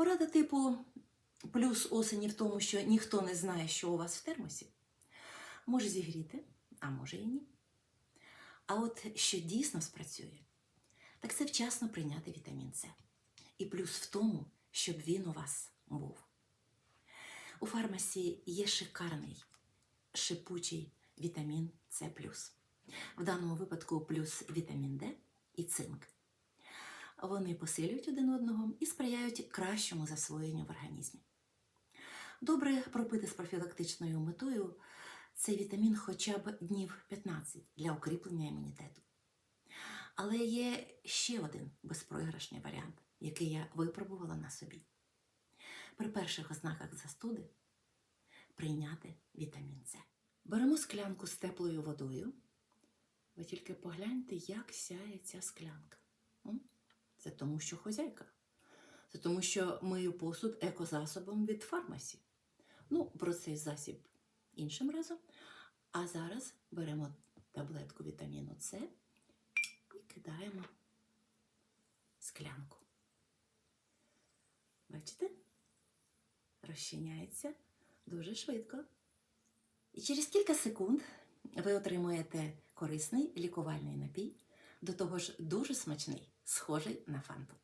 Порада типу плюс осені в тому, що ніхто не знає, що у вас в термосі, може зігріти, а може і ні. А от що дійсно спрацює, так це вчасно прийняти вітамін С. І плюс в тому, щоб він у вас був. У фармасі є шикарний шипучий вітамін С. В даному випадку плюс вітамін Д і цинк. Вони посилюють один одного і сприяють кращому засвоєнню в організмі. Добре пропити з профілактичною метою цей вітамін хоча б днів 15 для укріплення імунітету. Але є ще один безпроіграшний варіант, який я випробувала на собі. При перших ознаках застуди прийняти вітамін С. Беремо склянку з теплою водою. Ви тільки погляньте, як сяє ця склянка. Це тому, що хозяйка. Це тому, що мию посуд екозасобом від фармасі. Ну, про цей засіб іншим разом. А зараз беремо таблетку вітаміну С і кидаємо склянку. Бачите? Розчиняється дуже швидко. І через кілька секунд ви отримуєте корисний лікувальний напій, до того ж дуже смачний, схожий на фанту.